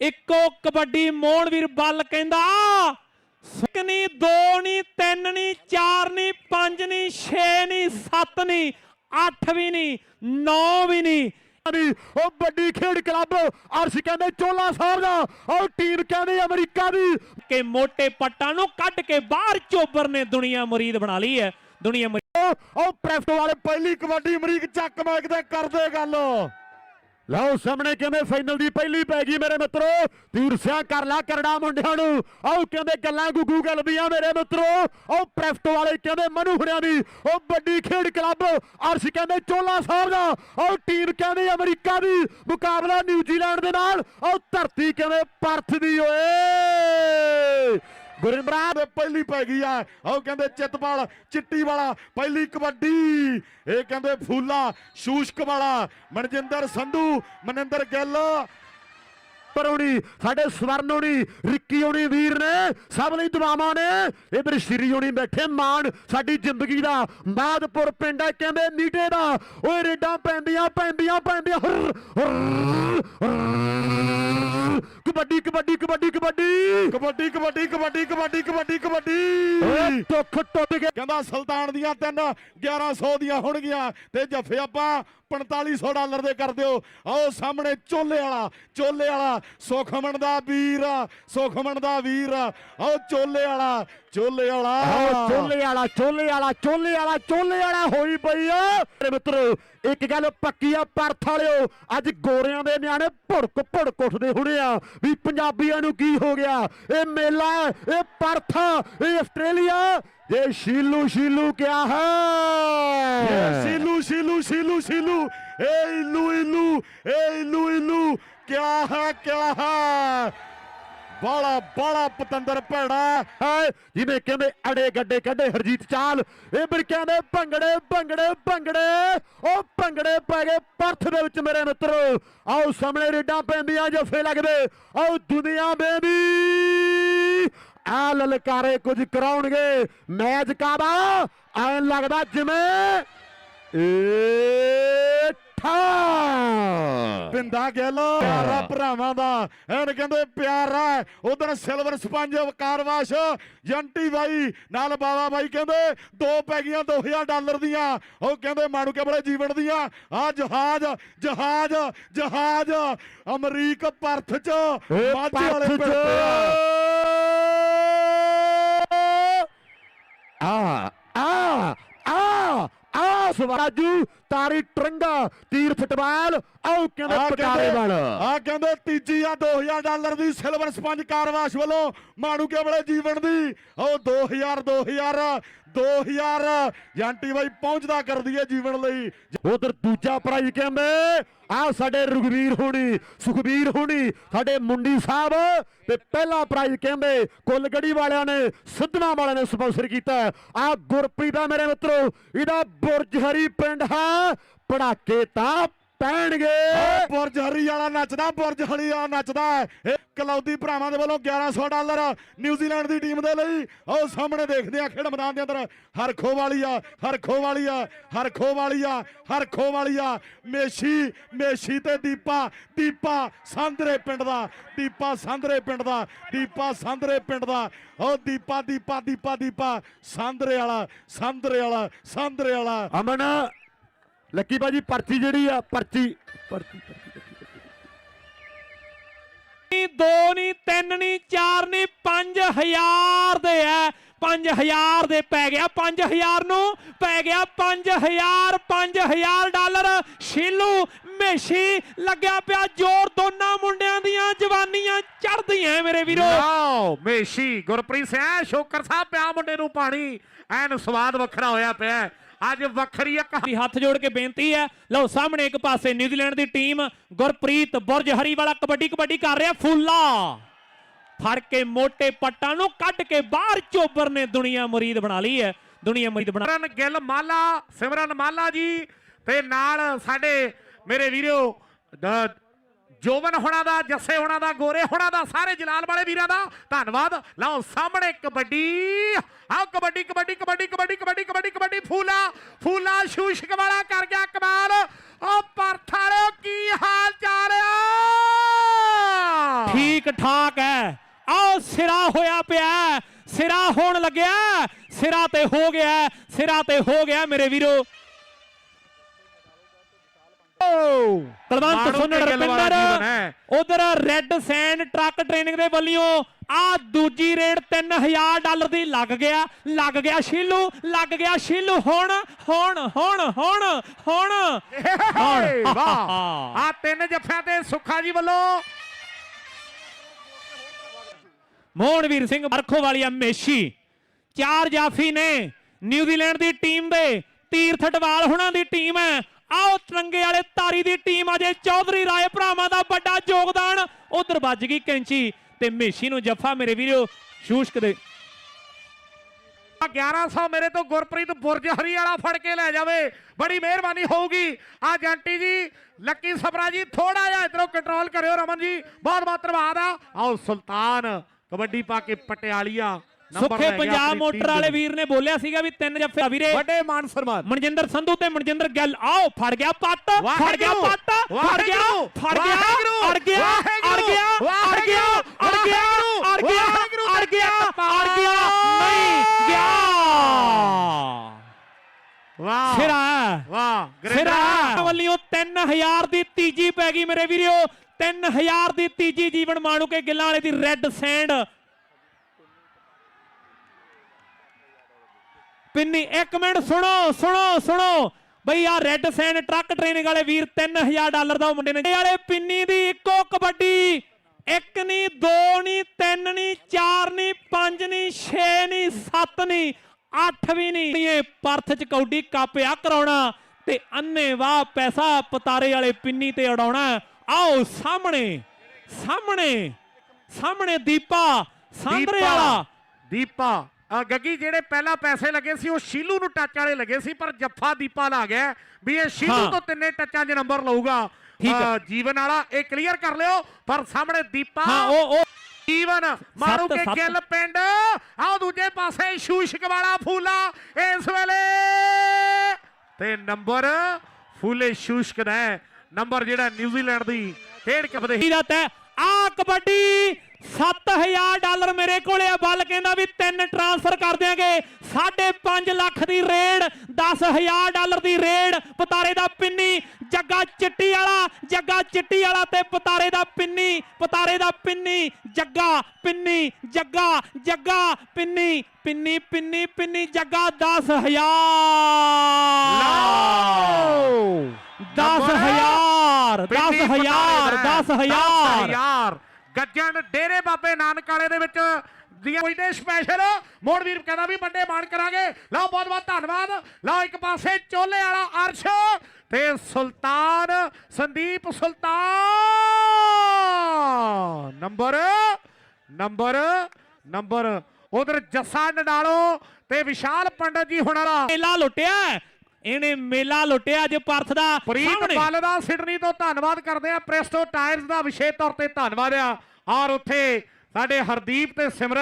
ਇੱਕੋ ਕਬੱਡੀ ਮੋਹਨਵੀਰ ਬੱਲ ਕਹਿੰਦਾ ਇੱਕ ਨਹੀਂ ਦੋ ਨਹੀਂ ਤਿੰਨ ਨਹੀਂ ਚਾਰ ਨਹੀਂ ਪੰਜ ਨਹੀਂ ਛੇ ਨਹੀਂ ਸੱਤ ਨਹੀਂ ਅੱਠ ਵੀ ਨਹੀਂ ਨੌ ਵੀ ਨਹੀਂ। ਦੀ ਉਹ ਵੱਡੀ ਖੇਡ ਕਲੱਬ ਅਰਸ਼ ਕਹਿੰਦੇ ਚੋਲਾ ਸਾਹਿਬ ਦਾ ਉਹ ਟੀਮ ਕਹਿੰਦੇ ਅਮਰੀਕਾ ਦੀ। ਕਿ ਮੋٹے ਪੱਟਾਂ ਨੂੰ ਕੱਢ ਕੇ ਬਾਹਰ ਚੋਬਰ ਨੇ ਦੁਨੀਆ ਮੁਰੀਦ ਬਣਾ ਲਈ ਹੈ ਦੁਨੀਆ ਮੁਰੀਦ ਉਹ ਉਹ ਪ੍ਰੈਫਟ ਵਾਲੇ ਪਹਿਲੀ ਕਬੱਡੀ ਅਮਰੀਕ ਚੱਕ ਮੈਕ ਤੇ ਕਰਦੇ ਗੱਲ। ਲਓ ਸਾਹਮਣੇ ਕਿਵੇਂ ਫਾਈਨਲ ਦੀ ਪਹਿਲੀ ਪੈ ਗਈ ਮੇਰੇ ਮਿੱਤਰੋ? ਤੀਰ ਸਿਆ ਕਰ ਲਾ ਕਰੜਾ ਮੁੰਡਿਆਂ ਨੂੰ। ਆਓ ਕਹਿੰਦੇ ਗੱਲਾਂ ਗੁੱਗੂ ਗਲਬੀਆਂ ਮੇਰੇ ਮਿੱਤਰੋ? ਉਹ ਪ੍ਰੈਫਟ ਵਾਲੇ ਕਹਿੰਦੇ ਮਨੂ ਹੁਣਿਆਂ ਦੀ? ਉਹ ਵੱਡੀ ਖੇਡ ਕਲੱਬ ਅਰਸ਼ ਕਹਿੰਦੇ ਚੋਲਾ ਸਾਹਿਬ ਦਾ। ਉਹ ਟੀਮ ਕਹਿੰਦੇ ਅਮਰੀਕਾ ਦੀ। ਮੁਕਾਬਲਾ ਨਿਊਜ਼ੀਲੈਂਡ ਦੇ ਨਾਲ। ਉਹ ਧਰਤੀ ਕਿਵੇਂ ਪਰਥ ਦੀ ਓਏ। ਗੁਰਿੰਦਰਾ ਦੇ ਪਹਿਲੀ ਪੈ ਗਈ ਆ। ਉਹ ਕਹਿੰਦੇ ਚਿੱਤਪਾਲ, ਚਿੱਟੀ ਵਾਲਾ, ਪਹਿਲੀ ਕਬੱਡੀ। ਇਹ ਕਹਿੰਦੇ ਫੂਲਾ, ਸ਼ੂਸ਼ਕ ਵਾਲਾ, ਮਨਜਿੰਦਰ ਸੰਧੂ, ਮਨਿੰਦਰ ਗਿੱਲ। ਪਰੋਣੀ ਸਾਡੇ ਸਵਰਨ ਰਿੱਕੀ ਹੋਣੀ ਵੀਰ ਨੇ, ਸਭ ਲਈ ਦੁਆਵਾਂ ਨੇ। ਇਧਰ ਸ਼੍ਰੀ ਹੋਣੀ ਬੈਠੇ, ਮਾਣ ਸਾਡੀ ਜ਼ਿੰਦਗੀ ਦਾ। ਮਾਦਪੁਰ ਪਿੰਡ ਹੈ, ਕਹਿੰਦੇ ਨੀਟੇ ਦਾ। ਓਏ, ਰੇਡਾਂ ਪੈਂਦੀਆਂ ਪੈਂਦੀਆਂ ਪੈਂਦੀਆਂ ਕਬੱਡੀ ਕਬੱਡੀ ਕਬੱਡੀ ਕਬੱਡੀ। ਕਬੱਡੀ ਕਬੱਡੀ ਕਬੱਡੀ ਕਬੱਡੀ ਕਬੱਡੀ ਕਬੱਡੀ। ਓਏ ਦੁੱਖ ਟੁੱਟ ਗਿਆ। ਕਹਿੰਦਾ ਸੁਲਤਾਨ ਦੀਆਂ ਤਿੰਨ 1100 ਦੀਆਂ ਹੋਣਗੀਆਂ ਤੇ ਜੱਫੇ ਆਪਾਂ 4500 ਡਾਲਰ ਦੇ ਕਰ ਦਿਓ। ਆਓ ਸਾਹਮਣੇ ਚੋਲੇ ਵਾਲਾ ਚੋਲੇ ਵਾਲਾ। ਸੁਖਮਨ ਦਾ ਵੀਰ ਸੁਖਮਨ ਦਾ ਵੀਰ। ਆਓ ਚੋਲੇ ਵਾਲਾ ਚੋਲੇ ਵਾਲਾ। ਚੋਲੇ ਵਾਲਾ ਚੋਲੇ ਵਾਲਾ ਚੋਲੇ ਵਾਲਾ ਚੋਲੇ ਵਾਲਾ ਹੋਈ ਪਈ ਆ। ਮੇਰੇ ਮਿੱਤਰੋ ਇੱਕ ਗੱਲ ਪੱਕੀ ਆ ਪਰਥ ਵਾਲਿਓ ਅੱਜ ਗੋਰਿਆਂ ਦੇ ਨਿਆਣੇ ਭੁੜਕ ਭੁੜਕ ਉੱਠਦੇ ਹੋਣੇ ਆ ਵੀ ਪੰਜਾਬੀਆਂ ਨੂੰ ਕੀ ਹੋ ਗਿਆ? ਇਹ ਮੇਲਾ ਇਹ ਪਰਥ ਇਹ ਆਸਟ੍ਰੇਲੀਆ। ਇਹ ਸ਼ੀਲੂ ਸ਼ੀਲੂ ਕਿਆ ਹੈ? ਸ਼ੀਲੂ ਸ਼ੀਲੂ ਸ਼ੀਲੂ ਸ਼ੀਲੂ ਏ ਇਲੂ ਇਲੂ ਏ ਇਲੂ ਇਲੂ ਕਿਆ ਹੈ ਕਿਆ ਹੈ? ਬਾਲਾ ਬਾਲਾ ਪਤੰਦਰ ਭੈੜਾ ਹੈ। ਜਿਵੇਂ ਕਹਿੰਦੇ ਅੜੇ ਗੱਡੇ ਕੱਢੇ ਹਰਜੀਤ ਚਾਲ, ਇਹ ਫਿਰ ਕਹਿੰਦੇ ਭੰਗੜੇ ਭੰਗੜੇ ਭੰਗੜੇ। ਉਹ ਭੰਗੜੇ ਪੈ ਗਏ ਪਰਥ ਦੇ ਵਿੱਚ ਮੇਰੇ ਮਿੱਤਰੋ। ਆਓ ਸਾਹਮਣੇ ਰੇਡਾਂ ਪੈਂਦੀਆਂ ਜੱਫੇ ਲੱਗਦੇ। ਆਓ ਦੁਨੀਆ ਬੇਬੀ ਆ ਲਲਕਾਰੇ ਕੁਝ ਕਰਾਉਣਗੇ। ਮੈਚ ਕਾਦਾ ਐਂ ਲੱਗਦਾ ਜਿਵੇਂ ਏ ਬਿੰਦਾ ਗਿੱਲ। ਪਿਆਰਾ ਭਰਾਵਾਂ ਦਾ। ਐਨ ਕਹਿੰਦੇ ਪਿਆਰਾ ਉਧਰ ਸਿਲਵਰ ਸਪੰਜ ਕਾਰਵਾਸ਼ ਜੰਟੀ ਬਾਈ ਨਾਲ ਬਾਵਾ ਬਾਈ ਕਹਿੰਦੇ ਦੋ ਪੈ ਗਈਆਂ 2000 ਡਾਲਰ ਦੀਆਂ। ਉਹ ਕਹਿੰਦੇ ਮਾਣੂ ਕੇ ਬੜੇ ਜੀਵਨ ਦੀਆਂ। ਆ ਜਹਾਜ਼ ਜਹਾਜ਼ ਜਹਾਜ਼। ਅਮਰੀਕ ਪਰਥ ਚ ਮਾਝੇ ਵਾਲੇ ਪਿੰਡ ਆ। ਸਵਾਜੂ ਤਾਰੀ ਟਰੰਗਾ ਤੀਰ ਫੁੱਟਬਾਲ ਆਓ ਕਹਿੰਦੇ ਪਟਾਲੇ ਵਾਲ ਆ ਕਹਿੰਦੇ ਤੀਜੀ ਆ 2000 ਡਾਲਰ ਦੀ ਸਿਲਵਰ ਸਪੰਜ ਕਾਰਵਾਸ਼ ਵੱਲੋਂ ਮਾਣੂ ਕੇ ਬੜੇ ਜੀਵਨ ਦੀ। ਉਹ 2000 2000 2000 ਜੰਟੀ ਬਾਈ ਪਹੁੰਚਦਾ ਕਰ ਦਈਏ ਜੀਵਨ ਲਈ। ਉਧਰ ਦੂਜਾ ਪ੍ਰਾਈਜ਼ ਕਹਿੰਦੇ ਆ ਸਾਡੇ ਰੁਗਵੀਰ ਹੋਣੀ, ਸੁਖਬੀਰ ਹੋਣੀ, ਸਾਡੇ ਮੁੰਡੀ ਸਾਹਿਬ ਤੇ ਪਹਿਲਾ ਪ੍ਰਾਈਜ਼ ਕਹਿੰਦੇ ਕੁੱਲਗੜੀ ਵਾਲਿਆਂ ਨੇ ਸਿੱਧਵਾਂ ਵਾਲਿਆਂ ਨੇ ਸਪਾਂਸਰ ਕੀਤਾ ਆ ਗੁਰਪ੍ਰੀਤ ਆ ਮੇਰੇ ਮਿੱਤਰੋ, ਇਹਦਾ ਬੁਰਜ ਹਰੀ ਪਿੰਡ ਹੈ, ਪੜਾਕੇ ਤਾਂ ਪੈਣਗੇ। ਬੁਰਜ ਹਰੀ ਵਾਲਾ ਨੱਚਦਾ ਬੁਰਜ ਹਰੀ ਵਾਲਾ ਨੱਚਦਾ। ਇਹ ਕਲੌਦੀ ਭਰਾਵਾਂ ਦੇ ਵੱਲੋਂ 1100 ਡਾਲਰ ਨਿਊਜ਼ੀਲੈਂਡ ਦੀ ਟੀਮ ਦੇ ਲਈ। ਉਹ ਸਾਹਮਣੇ ਦੇਖਦੇ ਆ ਖੇਡ ਮੈਦਾਨ ਦੇ ਅੰਦਰ। ਹਰਖੋ ਵਾਲੀ ਆ ਹਰਖੋ ਵਾਲੀ ਆ ਹਰਖੋ ਵਾਲੀ ਆ ਹਰਖੋ ਵਾਲੀ ਆ ਮੇਸ਼ੀ ਮੇਸ਼ੀ ਤੇ ਦੀਪਾ ਦੀਪਾ ਸਾਂਦਰੇ ਪਿੰਡ ਦਾ ਦੀਪਾ ਸਾਂਦਰੇ ਪਿੰਡ ਦਾ ਦੀਪਾ ਸਾਂਦਰੇ ਪਿੰਡ ਦਾ। ਉਹ ਦੀਪਾ ਦੀਪਾ ਦੀਪਾ ਦੀਪਾ। ਸਾਂਦਰੇ ਵਾਲਾ ਸਾਂਦਰੇ ਵਾਲਾ ਸਾਂਦਰੇ ਵਾਲਾ। ਅਮਨ ਲੱਕੀ ਬਾਜੀ ਪਰਚੀ ਜਿਹੜੀ ਆ ਪਰਚੀ। ਪਰਚੀ ਨਹੀਂ ਦੋ ਨਹੀਂ ਤਿੰਨ ਨਹੀਂ ਚਾਰ ਨਹੀਂ 5000 ਦੇ ਐ। 5000 ਦੇ ਪੈ ਗਿਆ 5000 ਨੂੰ ਪੈ ਗਿਆ 5000 5000 ਡਾਲਰ। ਸ਼ੀਲੂ ਮੇਸ਼ੀ ਲੱਗਿਆ ਪਿਆ ਜ਼ੋਰ ਦੋਨਾਂ ਮੁੰਡਿਆਂ ਦੀਆਂ ਜਵਾਨੀਆਂ ਚੜਦੀਆਂ ਮੇਰੇ ਵੀਰੋ। ਆਓ ਮੇਸ਼ੀ ਗੁਰਪ੍ਰੀਤ ਸਿੰਘ ਸ਼ੋਕਰ ਸਾਹਿਬ ਪਿਆ ਮੁੰਡੇ ਨੂੰ ਪਾਣੀ। ਐਨ ਸਵਾਦ ਵੱਖਰਾ ਹੋਇਆ ਪਿਆ। ਅੱਜ ਵੱਖਰੀ ਦੀ ਹੱਥ ਜੋੜ ਕੇ ਬੇਨਤੀ ਹੈ ਲਓ ਸਾਹਮਣੇ ਇੱਕ ਪਾਸੇ ਨਿਊਜ਼ੀਲੈਂਡ ਦੀ ਟੀਮ ਗੁਰਪ੍ਰੀਤ ਬੁਰਜ ਹਰੀ ਵਾਲਾ ਕਬੱਡੀ ਕਬੱਡੀ ਕਰ ਰਿਹਾ ਫੁੱਲਾ। ਫੜ ਕੇ ਮੋٹے ਪੱਟਾਂ ਨੂੰ ਕੱਢ ਕੇ ਬਾਹਰ ਚੋਬਰ ਨੇ ਦੁਨੀਆ ਮੁਰੀਦ ਬਣਾ ਲਈ ਹੈ ਦੁਨੀਆ ਮੁਰੀਦ ਬਣਾ ਸਿਮਰਨ ਗਿੱਲ ਮਾਲਾ ਸਿਮਰਨ ਮਾਲਾ ਜੀ ਤੇ ਨਾਲ ਸਾਡੇ ਮੇਰੇ ਵੀਰੋ ਜੋਵਨ ਹੋਣਾ ਦਾ, ਜੱਸੇ ਹੋਣਾ ਦਾ, ਗੋਰੇ ਹੋਣਾ ਦਾ, ਸਾਰੇ ਜਲਾਲ ਵਾਲੇ ਵੀਰਾਂ ਦਾ ਧੰਨਵਾਦ। ਲਓ ਸਾਹਮਣੇ ਕਬੱਡੀ। ਆਓ ਕਬੱਡੀ ਕਬੱਡੀ ਕਬੱਡੀ ਕਬੱਡੀ ਕਬੱਡੀ ਕਬੱਡੀ ਕਬੱਡੀ, ਫੂਲਾ ਫੂਲਾ ਸ਼ੂਸ਼ਕ ਵਾਲਾ ਕਰ ਗਿਆ ਕਮਾਲ। ਉਹ ਪਰਥ ਕੀ ਹਾਲ ਚਾਲ ਆ? ਠੀਕ ਠਾਕ ਹੈ ਆਓ ਸਿਰਾ ਹੋਇਆ ਪਿਆ ਸਿਰਾ ਹੋਣ ਲੱਗਿਆ। ਸਿਰਾ ਤੇ ਹੋ ਗਿਆ ਸਿਰਾ ਤੇ ਹੋ ਗਿਆ ਮੇਰੇ ਵੀਰੋ। ਕਲਵੰਤ ਮਾਣੋ ਸੁੰਨੜ ਵਾਲਾ ਹੈ। ਉਧਰ ਰੈੱਡ ਸੈਂਡ ਟਰੱਕ ਟ੍ਰੇਨਿੰਗ ਦੇ ਵੱਲੋਂ ਆ ਦੂਜੀ ਰੇਡ 3000 ਡਾਲਰ ਦੀ ਲੱਗ ਗਿਆ ਲੱਗ ਗਿਆ ਸ਼ੀਲੂ ਲੱਗ ਗਿਆ ਸ਼ੀਲੂ ਹੁਣ ਹੁਣ ਹੁਣ ਹੁਣ ਹੁਣ। ਵਾਹ। ਆ ਤਿੰਨ ਜੱਫਿਆਂ ਤੇ ਸੁੱਖਾ ਜੀ ਵੱਲੋਂ। ਮੋਹਨਵੀਰ ਸਿੰਘ ਅਰਖੋ ਵਾਲੀਆ ਮੇਸ਼ੀ। ਚਾਰ ਜਾਫੀ ਨੇ ਨਿਊਜ਼ੀਲੈਂਡ ਦੀ ਟੀਮ ਦੇ। ਤੀਰਥ ਡਵਾਲ ਹੁਣਾਂ ਦੀ ਟੀਮ ਹੈ। ਆਓ ਤਿਰੰਗੇ ਵਾਲੇ ਤਾਰੀ ਦੀ ਟੀਮ ਅਜੇ ਚੌਧਰੀ ਰਾਏ ਭਰਾਵਾਂ ਦਾ ਵੱਡਾ ਯੋਗਦਾਨ। ਉਧਰ ਵੱਜ ਗਈ ਕੈਂਚੀ ਤੇ ਮੇਸ਼ੀ ਨੂੰ ਜੱਫਾ ਮੇਰੇ ਵੀਰੋ, ਸ਼ੂਸ਼ਕ ਦੇ। 1100 ਮੇਰੇ ਤੋਂ ਗੁਰਪ੍ਰੀਤ ਬੁਰਜ ਹਰੀ ਵਾਲਾ ਫੜ ਕੇ ਲੈ ਜਾਵੇ। ਬੜੀ ਮਿਹਰਬਾਨੀ ਹੋਊਗੀ। ਆ ਜੰਟੀ ਜੀ, ਲੱਕੀ ਸਬਰਾ ਜੀ ਥੋੜਾ ਜਿਹਾ ਇਧਰੋਂ ਕੰਟਰੋਲ ਕਰਿਓ ਰਮਨ ਜੀ। ਬਹੁਤ ਬਹੁਤ ਧੰਨਵਾਦ ਆ। ਆਓ ਸੁਲਤਾਨ, ਕਬੱਡੀ ਪਾ ਕੇ ਪਟਿਆਲੀਆ। ਸੁੱਖੇ ਪੰਜਾਬ ਮੋਟਰ ਵਾਲੇ। ਵੀਰ ਨੇ ਬੋਲਿਆ ਸੀਗਾ ਵੀ ਤਿੰਨ ਜੱਫੇ ਵੀਰੇ ਵੱਡੇ ਮਾਨ ਸਨਮਾਨ ਮਨਜਿੰਦਰ ਸੰਧੂ ਤੇ ਮਨਜਿੰਦਰ ਗਿੱਲ ਆਓ ਫੜ ਗਿਆ ਪੱਟ ਫੜ ਗਿਆ ਪੱਟ ਫੜ ਗਿਆ ਫੜ ਗਿਆ ਅੜ ਗਿਆ ਅੜ ਗਿਆ ਅੜ ਗਿਆ ਅੜ ਗਿਆ ਅੜ ਗਿਆ ਅੜ ਗਿਆ ਅੜ ਗਿਆ ਨਹੀਂ ਗਿਆ ਵਾਹ ਸਿਰਾ ਵਾਹ ਸਿਰਾ ਵੱਲੋਂ 3000 ਦੀ ਤੀਜੀ ਪੈ ਗਈ ਮੇਰੇ ਵੀਰੋ 3000 ਦੀ ਤੀਜੀ ਜੀਵਨ ਮਾਣੂ ਕੇ ਗਿੱਲਾਂ ਵਾਲੇ ਦੀ ਰੈੱਡ ਸੈਂਡ ਪਿੰਨੀ ਇੱਕ ਮਿੰਟ ਸੁਣੋ ਸੁਣੋ ਸੁਣੋ। ਬਈ ਆ ਰੈੱਡ ਸੈਂਡ ਟਰੱਕ ਟ੍ਰੇਨਿੰਗ ਵਾਲੇ ਵੀਰ 3000 ਡਾਲਰ ਦਾ ਉਹ ਮੁੰਡੇ ਨੇ ਇਹ ਵਾਲੇ ਪਿੰਨੀ ਦੀ ਇੱਕੋ ਕਬੱਡੀ। ਇੱਕ ਨਹੀਂ ਦੋ ਨਹੀਂ ਤਿੰਨ ਨਹੀਂ ਚਾਰ ਨਹੀਂ ਪੰਜ ਨਹੀਂ 6 ਨਹੀਂ 7 ਨਹੀਂ 8 ਵੀ ਨਹੀਂ ਇਹ ਪਰਥ ਚ ਕੌਡੀ ਕੱਪ ਆ ਕਰਾਉਣਾ ਤੇ ਅੰਨੇ ਵਾਹ ਪੈਸਾ ਪਤਾਰੇ ਵਾਲੇ ਪਿੰਨੀ ਤੇ ਉਡਾਉਣਾ। ਆਓ ਸਾਹਮਣੇ ਸਾਹਮਣੇ ਸਾਹਮਣੇ ਦੀਪਾ ਸਾਂਦਰੇ ਵਾਲਾ। ਦੀਪਾ ਗੱਗੀ ਜਿਹੜੇ ਪਹਿਲਾਂ ਪੈਸੇ ਲੱਗੇ ਸੀ ਉਹ ਸ਼ੀਲੂ ਨੂੰ ਟੱਚ ਵਾਲੇ ਲੱਗੇ ਸੀ ਪਰ ਜੱਫਾ ਦੀਪਾ ਲਾ ਗਿਆ ਵੀ ਇਹ ਸ਼ੀਲੂ। ਤੋਂ ਤਿੰਨੇ ਟੱਚਾਂ 'ਚ ਨੰਬਰ ਲਊਗਾ। ਜੀਵਨ ਵਾਲਾ ਇਹ ਕਲੀਅਰ ਕਰ ਲਿਓ ਪਰ ਸਾਹਮਣੇ ਦੀਪਾ ਹਾਂ ਉਹ ਉਹ ਜੀਵਨ ਮਾਰੂ ਕੇ। ਗਿੱਲ ਪਿੰਡ। ਆਹ ਦੂਜੇ ਪਾਸੇ ਸ਼ੂਸ਼ਕ ਵਾਲਾ ਫੂਲਾ ਇਸ ਵੇਲੇ। ਤੇ ਨੰਬਰ ਫੂਲੇ ਸ਼ੂਸ਼ਕ ਦਾ ਨੰਬਰ ਜਿਹੜਾ ਨਿਊਜ਼ੀਲੈਂਡ ਦੀ ਖੇਡ ਕੱਪ ਦੇ ਦਾ ਤੈ ਆ ਕਬੱਡੀ 7000 ਡਾਲਰ ਮੇਰੇ ਕੋਲੇ ਆ। ਬਲ ਕਹਿੰਦਾ ਵੀ ਤਿੰਨ ਟ੍ਰਾਂਸਫਰ ਕਰ ਦਿਆਂਗੇ। 5.5 ਲੱਖ ਦੀ ਰੇਡ 10000 ਡਾਲਰ ਦੀ ਰੇਡ ਪਤਾਰੇ ਦਾ ਪਿੰਨੀ ਜੱਗਾ ਚਿੱਟੀ ਵਾਲਾ ਜੱਗਾ ਚਿੱਟੀ ਵਾਲਾ ਤੇ ਪਤਾਰੇ ਦਾ ਪਿੰਨੀ ਪਤਾਰੇ ਦਾ ਪਿੰਨੀ ਜੱਗਾ ਪਿੰਨੀ ਜੱਗਾ ਜੱਗਾ ਪਿੰਨੀ ਪਿੰਨੀ ਪਿੰਨੀ ਪਿੰਨੀ ਜੱਗਾ 10000 10000 10000 10000 10000 ਗੱਜਣ ਡੇਰੇ ਬਾਬੇ ਨਾਨਕ ਵਾਲੇ ਦੇ ਵਿੱਚ ਦੀਆਂ ਕੋਈ ਨੇ ਸਪੈਸ਼ਲ ਮੋੜਵੀਰ ਕਹਿੰਦਾ ਵੀ ਵੱਡੇ ਮਾਣ ਕਰਾਂਗੇ। ਲਓ ਬਹੁਤ ਬਹੁਤ ਧੰਨਵਾਦ। ਲਓ ਇੱਕ ਪਾਸੇ ਚੋਲੇ ਵਾਲਾ ਅਰਸ਼ ਤੇ Sultan Sandeep Sultan. Number number number. ਉਧਰ ਜੱਸਾ ਨਡਾਲੋ ਤੇ ਵਿਸ਼ਾਲ ਪੰਡਤ ਜੀ ਹੁਣ ਵਾਲਾ। ਮੇਲਾ ਲੁੱਟਿਆ ਇਹਨੇ ਮੇਲਾ ਲੁੱਟਿਆ ਅੱਜ ਪਰਥ ਦਾ ਪ੍ਰੀਤ ਬੱਲ ਦਾ ਸਿਡਨੀ ਤੋਂ ਧੰਨਵਾਦ ਕਰਦੇ ਆ। ਪ੍ਰੈਸਟੋ ਟਾਇਰਸ ਦਾ ਵਿਸ਼ੇਸ਼ ਤੌਰ ਤੇ ਧੰਨਵਾਦ ਆ। ਔਰ ਉੱਥੇ ਸਾਡੇ ਹਰਦੀਪ ਤੇ ਸਿਮਰਨ